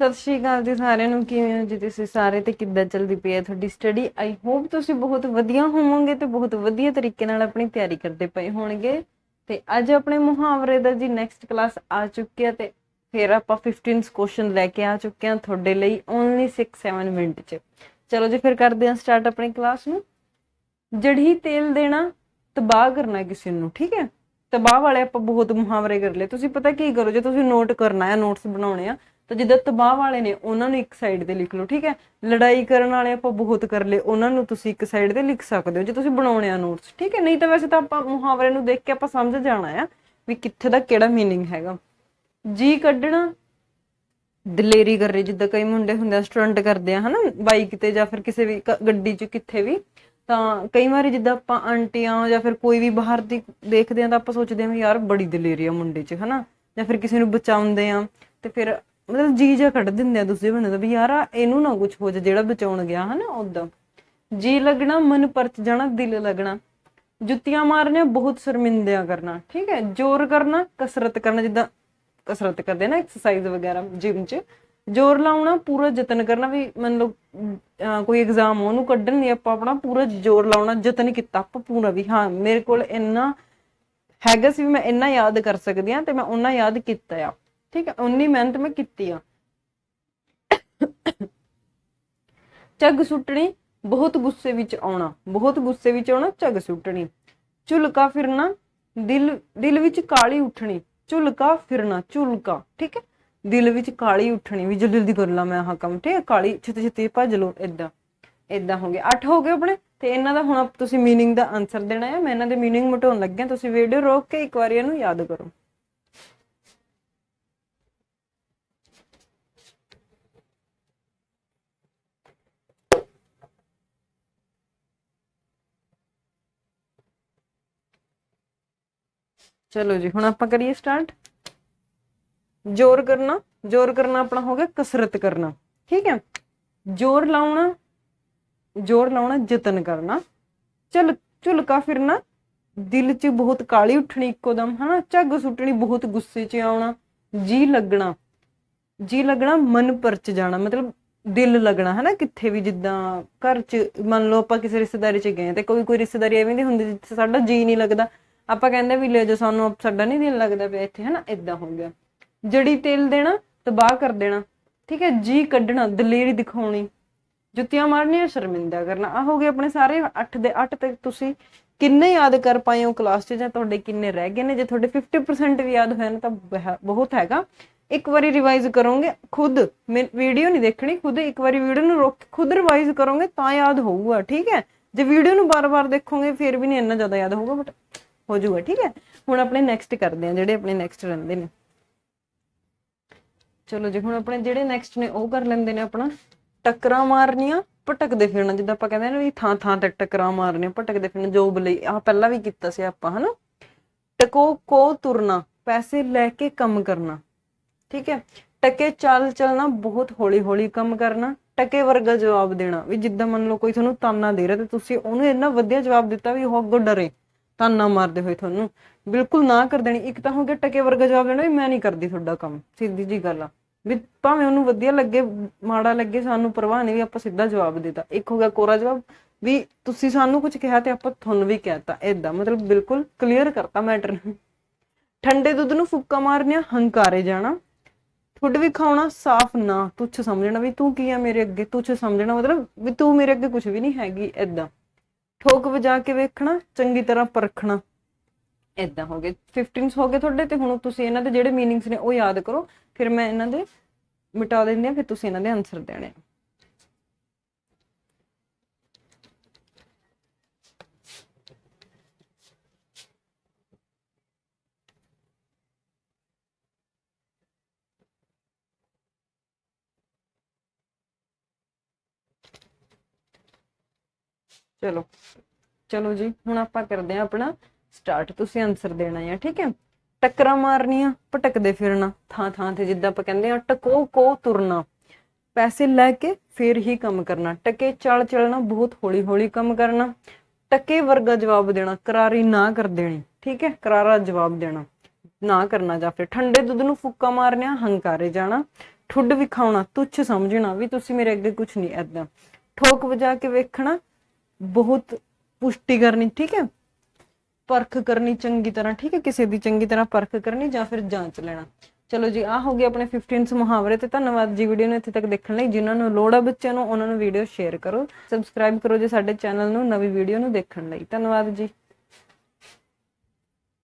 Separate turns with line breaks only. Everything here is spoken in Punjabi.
ਸਤਿ ਸ਼੍ਰੀ ਅਕਾਲ ਜੀ ਸਾਰਿਆਂ ਨੂੰ, ਕਿਵੇਂ ਹੋ ਜੀ ਤੁਸੀਂ ਸਾਰੇ ਤੇ ਕਿੱਦਾਂ ਚੱਲਦੀ ਪਈ ਹੈ ਤੁਹਾਡੀ ਸਟੱਡੀ ਆਈ ਹੋਪ ਤੁਸੀਂ ਬਹੁਤ ਵਧੀਆ ਹੋਵੋਗੇ ਤੇ ਬਹੁਤ ਵਧੀਆ ਤਰੀਕੇ ਨਾਲ ਆਪਣੀ ਤਿਆਰੀ ਕਰਦੇ ਪਏ ਹੋਣਗੇ। ਤੇ ਅੱਜ ਆਪਣੇ ਮੁਹਾਵਰੇ ਦਾ ਜੀ ਨੈਕਸਟ ਕਲਾਸ ਆ ਚੁੱਕੀ ਹੈ ਤੇ ਫਿਰ ਆਪਾਂ 15 ਕੁਐਸਚਨ ਲੈ ਕੇ ਆ ਚੁੱਕੇ ਹਾਂ ਤੁਹਾਡੇ ਲਈ ਓਨਲੀ 6-7 ਮਿੰਟ ਚ। ਚਲੋ ਜੀ, ਫਿਰ ਕਰਦੇ ਹਾਂ ਸਟਾਰਟ ਆਪਣੀ ਕਲਾਸ ਨੂੰ। ਜੜੀ ਤੇਲ ਦੇਣਾ, ਤਬਾਹ ਕਰਨਾ ਕਿਸੇ ਨੂੰ, ਠੀਕ ਹੈ? ਤਬਾਹ ਵਾਲੇ ਆਪਾਂ ਬਹੁਤ ਮੁਹਾਵਰੇ ਕਰ ਲਏ। ਤੁਸੀਂ ਪਤਾ ਕੀ ਕਰੋ, ਜੇ ਤੁਸੀਂ ਨੋਟ ਕਰਨਾ ਹੈ ਨੋਟਸ ਬਣਾਉਣੇ ਆ ਤਾਂ ਜਿੱਦਾਂ ਤਬਾਹ ਵਾਲੇ ਨੇ, ਉਹਨਾਂ ਨੂੰ ਇੱਕ ਸਾਈਡ ਤੇ ਲਿਖ ਲਓ, ਠੀਕ ਹੈ? ਲੜਾਈ ਕਰਨ ਵਾਲੇ ਆਪਾਂ ਬਹੁਤ ਕਰ ਲਏ, ਉਹਨਾਂ ਨੂੰ ਤੁਸੀਂ ਇੱਕ ਸਾਈਡ ਤੇ ਲਿਖ ਸਕਦੇ ਹੋ, ਜੇ ਤੁਸੀਂ ਬਣਾਉਣੇ ਆ ਨੋਟਸ ਠੀਕ ਹੈ? ਨਹੀਂ ਤਾਂ ਵੈਸੇ ਤਾਂ ਆਪਾਂ ਮੁਹਾਵਰੇ ਨੂੰ ਦੇਖ ਕੇ ਆਪਾਂ ਸਮਝ ਜਾਣਾ ਆ ਵੀ ਕਿੱਥੇ ਦਾ ਕਿਹੜਾ ਮੀਨਿੰਗ ਹੈਗਾ। ਜੀ ਕੱਢਣਾ, ਦਲੇਰੀ ਕਰ ਰਹੇ ਜਿੱਦਾਂ ਕਈ ਮੁੰਡੇ ਹੁੰਦੇ ਆ ਸਟੂਡੈਂਟ ਕਰਦੇ ਆ, ਹਨਾ? ਬਾਈਕ ਤੇ ਜਾਂ ਫਿਰ ਕਿਸੇ ਵੀ ਗੱਡੀ 'ਚ ਕਿੱਥੇ ਵੀ, ਤਾਂ ਕਈ ਵਾਰੀ ਜਿੱਦਾਂ ਆਪਾਂ ਆਂਟੀਆਂ ਜਾਂ ਫਿਰ ਕੋਈ ਵੀ ਬਾਹਰ ਦੀ ਦੇਖਦੇ ਆ ਤਾਂ ਆਪਾਂ ਸੋਚਦੇ ਆ ਯਾਰ ਬੜੀ ਦਲੇਰੀ ਆ ਮੁੰਡੇ 'ਚ, ਹਨਾ? ਜਾਂ ਫਿਰ ਕਿਸੇ ਨੂੰ ਬਚਾਉਂਦੇ ਆ, ਤੇ ਫਿਰ ਮਤਲਬ ਜੀ ਜਾ ਕੱਢ ਦਿੰਦੇ ਆ ਦੂਸਰੇ ਬੰਦੇ ਦਾ ਵੀ ਯਾਰ ਆਹ ਇਹਨੂੰ ਨਾ ਕੁਝ ਹੋ ਜਾ ਜਿਹੜਾ ਬਚਾਉਣ ਗਿਆ ਹਨਾ ਉਦਾਂ ਜੀ ਲੱਗਣਾ, ਮਨ ਪਰਚ ਜਾਣਾ, ਦਿਲ ਲੱਗਣਾ। ਜੁੱਤੀਆਂ ਮਾਰਨੀਆਂ ਬਹੁਤ ਸ਼ਰਮਿੰਦਿਆਂ ਕਰਨਾ, ਠੀਕ ਹੈ? ਜ਼ੋਰ ਕਰਨਾ, ਕਸਰਤ ਕਰਨਾ, ਜਿੱਦਾਂ ਕਸਰਤ ਕਰਦੇ ਨਾ ਐਕਸਰਸਾਈਜ਼ ਵਗੈਰਾ ਜਿਮ 'ਚ। ਜ਼ੋਰ ਲਾਉਣਾ, ਪੂਰਾ ਯਤਨ ਕਰਨਾ ਵੀ ਮੰਨ ਲਓ, ਅਹ, ਕੋਈ ਐਗਜ਼ਾਮ ਉਹਨੂੰ ਕੱਢਣ ਲਈ ਆਪਾਂ ਆਪਣਾ ਪੂਰਾ ਜ਼ੋਰ ਲਾਉਣਾ, ਯਤਨ ਕੀਤਾ ਆਪਾਂ ਪੂਰਾ ਵੀ। ਹਾਂ, ਮੇਰੇ ਕੋਲ ਇੰਨਾ ਹੈਗਾ ਸੀ ਵੀ ਮੈਂ ਇੰਨਾ ਯਾਦ ਕਰ ਸਕਦੀ ਆ ਤੇ ਮੈਂ ਉਹਨਾਂ ਯਾਦ ਕੀਤਾ ਆ। ਠੀਕ ਹੈ ਉਨੀ ਮਿਹਨਤ ਮੈਂ ਕੀਤੀ ਆ ਝੱਗ ਸੁੱਟਣੀ ਬਹੁਤ ਗੁੱਸੇ ਵਿੱਚ ਆਉਣਾ ਬਹੁਤ ਗੁੱਸੇ ਵਿੱਚ ਆਉਣਾ ਝੱਗ ਸੁੱਟਣੀ ਝੁਲਕਾ ਫਿਰਨਾ ਦਿਲ ਦਿਲ ਵਿੱਚ ਕਾਲੀ ਉੱਠਣੀ ਝੁਲਕਾ ਫਿਰਨਾ ਝੁਲਕਾ ਠੀਕ ਹੈ ਦਿਲ ਵਿੱਚ ਕਾਲੀ ਉੱਠਣੀ ਵੀ ਜਲਦੀ ਜਲਦੀ ਕਰ ਲਾ ਮੈਂ ਆਹ ਕੰਮ ਠੀਕ ਹੈ ਕਾਲੀ ਛੇਤੀ ਛੇਤੀ ਭੱਜ ਲਓ ਇਦਾਂ ਇਦਾਂ ਹੋ ਗਿਆ 8 ਹੋ ਗਏ ਆਪਣੇ ਤੇ ਇਹਨਾਂ ਦਾ ਹੁਣ ਆਪ ਤੁਸੀਂ मीनिंग ਦਾ ਆਨਸਰ ਦੇਣਾ ਹੈ ਮੈਂ ਇਹਨਾਂ ਦੇ मीनिंग ਮਟਾਉਣ ਲੱਗਿਆ ਤੁਸੀਂ ਵੀਡੀਓ ਰੋਕ ਕੇ ਇੱਕ ਵਾਰੀ ਇਹਨੂੰ ਯਾਦ ਕਰੋ ਚਲੋ ਜੀ, ਹੁਣ ਆਪਾਂ ਕਰੀਏ ਸਟਾਰਟ ਜ਼ੋਰ ਕਰਨਾ ਜ਼ੋਰ ਕਰਨਾ ਆਪਣਾ ਹੋ ਗਿਆ ਕਸਰਤ ਕਰਨਾ, ਠੀਕ ਹੈ? ਜ਼ੋਰ ਲਾਉਣਾ ਜ਼ੋਰ ਲਾਉਣਾ, ਯਤਨ ਕਰਨਾ। ਚਲ, ਝੁਲਕਾ ਫਿਰਨਾ, ਦਿਲ 'ਚ ਬਹੁਤ ਕਾਲੀ ਉੱਠਣੀ ਇੱਕੋ ਦਮ ਹਨਾ? ਝੱਗ ਸੁੱਟਣੀ, ਬਹੁਤ ਗੁੱਸੇ 'ਚ ਆਉਣਾ, ਜੀ ਲੱਗਣਾ। ਜੀ ਲੱਗਣਾ, ਮਨ ਪਰਚ ਜਾਣਾ, ਮਤਲਬ ਦਿਲ ਲੱਗਣਾ ਹੈ ਕਿੱਥੇ ਵੀ ਜਿੱਦਾਂ ਘਰ 'ਚ, ਮੰਨ ਲਓ ਆਪਾਂ ਕਿਸੇ ਰਿਸ਼ਤੇਦਾਰੀ 'ਚ ਗਏ ਤੇ ਕੋਈ ਕੋਈ ਰਿਸ਼ਤੇਦਾਰੀ ਐਵੇਂ ਦੀ ਹੁੰਦੀ ਜਿੱਥੇ ਸਾਡਾ ਜੀ ਨਹੀਂ ਲੱਗਦਾ ਆਪਾਂ ਕਹਿੰਦੇ ਵੀ ਲੈ ਜਾ ਸਾਨੂੰ ਸਾਡਾ ਨਹੀਂ ਦਿਲ ਲੱਗਦਾ ਪਿਆ ਇੱਥੇ ਹੈ ਇਦਾਂ ਹੋ ਗਿਆ। ਜੜੀ ਤੇਲ ਦੇਣਾ ਤਬਾਹ ਕਰ ਦੇਣਾ। ਠੀਕ ਹੈ? ਜੀ ਕੱਢਣਾ, ਦਲੇਰੀ ਦਿਖਾਉਣੀ। ਜੁੱਤੀਆਂ ਮਾਰਨੀਆਂ, ਸ਼ਰਮਿੰਦਾ ਕਰਨਾ। ਆ ਹੋ ਗਏ ਆਪਣੇ ਸਾਰੇ 8 ਦੇ 8 ਤੇ ਤੁਸੀਂ ਕਿੰਨੇ ਯਾਦ ਕਰ ਪਾਏ ਹੋ ਕਲਾਸ 'ਚ ਜਾਂ ਤੁਹਾਡੇ ਕਿੰਨੇ ਰਹਿ ਗਏ ਨੇ? ਜੇ ਤੁਹਾਡੇ 50% ਵੀ ਯਾਦ ਹੋਏ ਨਾ ਤਾਂ ਬਹੁਤ ਹੈਗਾ। ਇੱਕ ਵਾਰੀ ਰਿਵਾਈਜ਼ ਕਰੋਗੇ, ਖੁਦ ਵੀਡੀਓ ਨਹੀਂ ਦੇਖਣੀ, ਖੁਦ ਇੱਕ ਵਾਰੀ ਵੀਡੀਓ ਨੂੰ ਰੋਕ ਖੁਦ ਰਿਵਾਈਜ਼ ਕਰੋਗੇ ਤਾਂ ਯਾਦ ਹੋਊਗਾ, ਠੀਕ ਹੈ? ਜੇ ਵੀਡੀਓ ਨੂੰ ਬਾਰ-ਬਾਰ ਦੇਖੋਗੇ, ਫਿਰ ਵੀ ਨਹੀਂ ਇੰਨਾ ਜ਼ਿਆਦਾ ਯਾਦ ਹੋਊਗਾ ਬਟ ਹੋ ਜਾਊਗਾ ਠੀਕ ਹੈ? ਹੁਣ ਆਪਣੇ ਨੈਕਸਟ ਕਰਦੇ ਆ ਜਿਹੜੇ ਆਪਣੇ ਨੈਕਸਟ ਰਹਿੰਦੇ ਨੇ। ਚਲੋ ਜੀ, ਹੁਣ ਆਪਣੇ ਜਿਹੜੇ ਨੈਕਸਟ ਨੇ, ਉਹ ਕਰ ਲੈਂਦੇ ਨੇ ਆਪਣਾ। ਟੱਕਰਾਂ ਮਾਰਨੀਆਂ, ਭਟਕਦੇ ਫਿਰਨਾ, ਜਿੱਦਾਂ ਆਪਾਂ ਕਹਿੰਦੇ ਨੇ ਵੀ ਥਾਂ ਥਾਂ ਤੇ ਟੱਕਰਾਂ ਮਾਰਨੀਆਂ, ਭਟਕਦੇ ਫਿਰਨਾ ਜੋਬ ਲਈ ਆਹ ਪਹਿਲਾਂ ਵੀ ਕੀਤਾ ਸੀ ਆਪਾਂ, ਹਨਾ? ਟਕੋ ਕੋ ਤੁਰਨਾ, ਪੈਸੇ ਲੈ ਕੇ ਕੰਮ ਕਰਨਾ, ਠੀਕ ਹੈ? ਟਕੇ ਚੱਲ ਚੱਲਣਾ, ਬਹੁਤ ਹੌਲੀ ਹੌਲੀ ਕੰਮ ਕਰਨਾ, ਟਕੇ ਵਰਗਾ ਜਵਾਬ ਦੇਣਾ, ਵੀ ਜਿੱਦਾਂ ਮੰਨ ਲਓ ਕੋਈ ਤੁਹਾਨੂੰ ਤਾਨਾ ਦੇ ਰਿਹਾ ਤੇ ਤੁਸੀਂ ਉਹਨੂੰ ਇੰਨਾ ਵਧੀਆ ਜਵਾਬ ਦਿੱਤਾ ਵੀ ਉਹ ਅੱਗੋਂ ਡਰੇ। ਤਾਨਾ ਮਾਰਦੇ ਹੋਏ ਤੁਹਾਨੂੰ। ਬਿਲਕੁਲ ਨਾ ਕਰ ਦੇਣੀ। ਇੱਕ ਤਾਂ ਹੋ ਗਿਆ ਟਕੇ ਵਰਗਾ ਜਵਾਬ ਦੇਣਾ ਵੀ ਮੈਂ ਨਹੀਂ ਕਰਦੀ ਤੁਹਾਡਾ ਕੰਮ। ਸਿੱਧੀ ਜੀ ਗੱਲ ਆ। ਵੀ ਭਾਵੇਂ ਉਹਨੂੰ ਵਧੀਆ ਲੱਗੇ, ਮਾੜਾ ਲੱਗੇ, ਸਾਨੂੰ ਪਰਵਾਹ ਨਹੀਂ ਵੀ ਆਪਾਂ ਸਿੱਧਾ ਜਵਾਬ ਦਿੱਤਾ। ਇੱਕ ਹੋ ਗਿਆ ਕੋਰਾ ਜਵਾਬ। ਵੀ ਤੁਸੀਂ ਸਾਨੂੰ ਕੁਝ ਕਿਹਾ ਤੇ ਆਪਾਂ ਤੁਹਾਨੂੰ ਵੀ ਕਹਿਤਾ ਏਦਾਂ, ਮਤਲਬ ਬਿਲਕੁਲ ਕਲੀਅਰ ਕਰਤਾ ਮੈਟਰ ਠੰਡੇ ਦੁੱਧ ਨੂੰ ਫੁੱਕਾ ਮਾਰਨਿਆ, ਹੰਕਾਰੇ ਜਾਣਾ। ਠੁੱਡ ਵੀ ਖਾਉਣਾ, ਸਾਫ਼ ਨਾ। ਤੁੱਛ ਸਮਝਣਾ ਵੀ ਤੂੰ ਕੀ ਆ ਮੇਰੇ ਅੱਗੇ? ਤੁੱਛ ਸਮਝਣਾ ਮਤਲਬ ਵੀ ਤੂੰ ਮੇਰੇ ਅੱਗੇ ਕੁਝ ਵੀ ਨਹੀਂ ਹੈਗੀ, ਏਦਾਂ। ਠੋਕ ਵਜਾ ਕੇ ਵੇਖਣਾ ਚੰਗੀ ਤਰ੍ਹਾਂ ਪਰਖਣਾ ਏਦਾਂ ਹੋ ਗਏ 15 ਹੋ ਗਏ ਤੁਹਾਡੇ ਤੇ ਹੁਣ ਤੁਸੀਂ ਇਹਨਾਂ ਦੇ ਜਿਹੜੇ ਮੀਨਿੰਗਸ ਨੇ ਉਹ ਯਾਦ ਕਰੋ ਫਿਰ ਮੈਂ ਇਹਨਾਂ ਦੇ ਮਿਟਾ ਦਿੰਦੀ ਆ ਫਿਰ ਤੁਸੀਂ ਇਹਨਾਂ ਦੇ ਆਨਸਰ ਦੇਣੇ ਆ। ਚਲੋ। ਚਲੋ ਜੀ, ਹੁਣ ਆਪਾਂ ਕਰਦੇ ਆ ਆਪਣਾ ਸਟਾਰਟ ਤੁਸੀਂ ਆਨਸਰ ਦੇਣਾ ਹੈ ਠੀਕ ਹੈ? ਟੱਕਰਾਂ ਮਾਰਨੀਆਂ, ਭਟਕਦੇ ਫਿਰਨਾ, ਥਾਂ ਥਾਂ ਤੇ ਜਿੱਦਾਂ ਆਪਾਂ ਕਹਿੰਦੇ ਆ ਟਕੋ ਕੋ ਤੁਰਨਾ। ਪੈਸੇ ਲੈ ਕੇ ਫੇਰ ਹੀ ਕੰਮ ਕਰਨਾ। ਟਕੇ ਚੱਲ ਚੱਲਣਾ, ਬਹੁਤ ਹੌਲੀ ਹੌਲੀ ਕੰਮ ਕਰਨਾ। ਟਕੇ ਵਰਗਾ ਜਵਾਬ ਦੇਣਾ, ਕਰਾਰੀ ਨਾ ਕਰ ਦੇਣੀ, ਠੀਕ ਹੈ? ਕਰਾਰਾ ਜਵਾਬ ਦੇਣਾ, ਨਾ ਕਰਨਾ ਜਾਂ ਫਿਰ ਠੰਡੇ ਦੁੱਧ ਨੂੰ ਫੁੱਕਾ ਮਾਰਨਿਆ ਹੰਕਾਰੇ ਜਾਣਾ, ਠੁੱਡ ਵਿਖਾਉਣਾ, ਤੁੱਛ ਸਮਝਣਾ, ਵੀ ਤੁਸੀਂ ਮੇਰੇ ਅੱਗੇ ਕੁਝ ਨਹੀਂ ਐਦਾਂ ਠੋਕ ਵਜਾ ਕੇ ਵੇਖਣਾ ਬਹੁਤ ਪੁਸ਼ਟੀ ਕਰਨੀ, ਠੀਕ ਹੈ? ਪਰਖ ਕਰਨੀ ਚੰਗੀ ਤਰ੍ਹਾਂ, ਠੀਕ ਹੈ? ਕਿਸੇ ਦੀ ਚੰਗੀ ਤਰ੍ਹਾਂ ਪਰਖ ਕਰਨੀ ਜਾਂ ਫਿਰ ਜਾਂਚ ਲੈਣਾ। ਚਲੋ ਜੀ ਆ ਹੋ ਗਏ ਆਪਣੇ 15 ਮੁਹਾਵਰੇ ਤੇ ਧੰਨਵਾਦ ਜੀ ਵੀਡੀਓ ਨੂੰ ਇੱਥੇ ਤੱਕ ਦੇਖਣ ਲਈ। ਜਿਨ੍ਹਾਂ ਨੂੰ ਲੋੜ ਆ ਬੱਚਿਆਂ ਨੂੰ, ਉਹਨਾਂ ਨੂੰ ਵੀਡੀਓ ਸ਼ੇਅਰ ਕਰੋ। ਸਬਸਕ੍ਰਾਈਬ ਕਰੋ ਜੇ ਸਾਡੇ ਚੈਨਲ ਨੂੰ ਨਵੀਂ ਵੀਡੀਓ ਨੂੰ ਦੇਖਣ ਲਈ। ਧੰਨਵਾਦ ਜੀ।